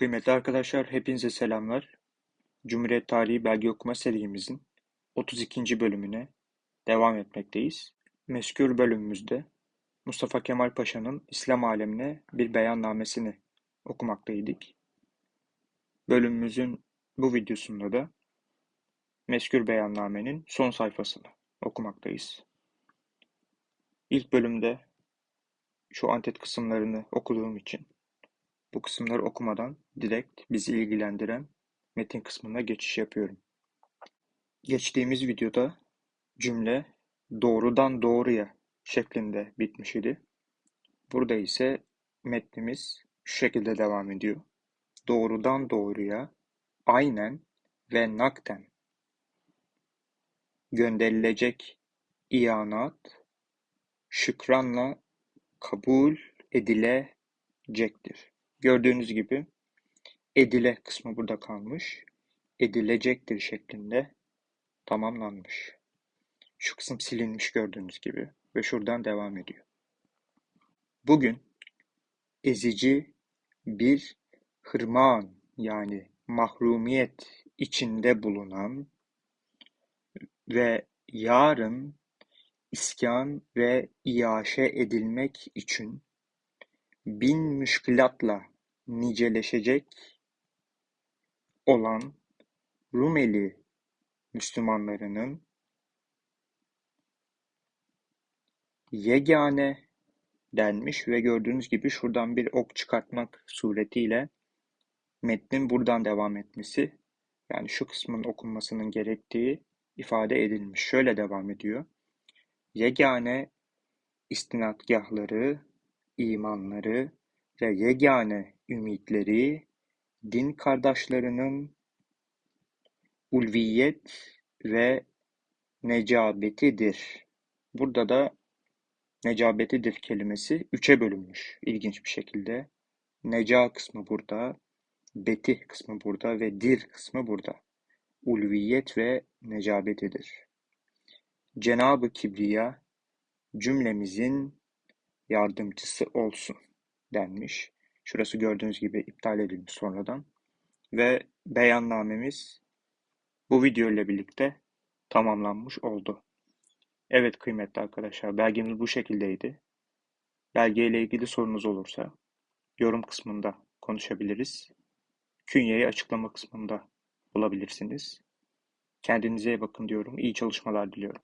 Kıymetli arkadaşlar, hepinize selamlar. Cumhuriyet Tarihi Belge Okuma serimizin 32. bölümüne devam etmekteyiz. Meskür bölümümüzde Mustafa Kemal Paşa'nın İslam alemine bir beyannamesini okumaktaydık. Bölümümüzün bu videosunda da Meskür beyannamenin son sayfasını okumaktayız. İlk bölümde şu antet kısımlarını okuduğum için bu kısımları okumadan direkt bizi ilgilendiren metin kısmına geçiş yapıyorum. Geçtiğimiz videoda cümle doğrudan doğruya şeklinde bitmiş idi. Burada ise metnimiz şu şekilde devam ediyor. Doğrudan doğruya, aynen ve nakten gönderilecek iyanat şükranla kabul edilecektir. Gördüğünüz gibi edile kısmı burada kalmış. Edilecektir şeklinde tamamlanmış. Şu kısım silinmiş gördüğünüz gibi ve şuradan devam ediyor. Bugün ezici bir hırman yani mahrumiyet içinde bulunan ve yarın iskan ve iaşe edilmek için bin müşkilatla niceleşecek olan Rumeli Müslümanlarının yegane denmiş ve gördüğünüz gibi şuradan bir ok çıkartmak suretiyle metnin buradan devam etmesi yani şu kısmın okunmasının gerektiği ifade edilmiş. Şöyle devam ediyor. Yegane istinadgahları, imanları ve yegane ümitleri din kardeşlerinin ulviyet ve necabetidir. Burada da necabetidir kelimesi üçe bölünmüş ilginç bir şekilde. Neca kısmı burada, beti kısmı burada ve dir kısmı burada. Ulviyet ve necabetidir. Cenab-ı Kibriya cümlemizin yardımcısı olsun denmiş. Şurası gördüğünüz gibi iptal edilmiş sonradan. Ve beyannamemiz bu video ile birlikte tamamlanmış oldu. Evet kıymetli arkadaşlar belgemiz bu şekildeydi. Belge ilgili sorunuz olursa yorum kısmında konuşabiliriz. Künyeyi açıklama kısmında bulabilirsiniz. Kendinize iyi bakın diyorum. İyi çalışmalar diliyorum.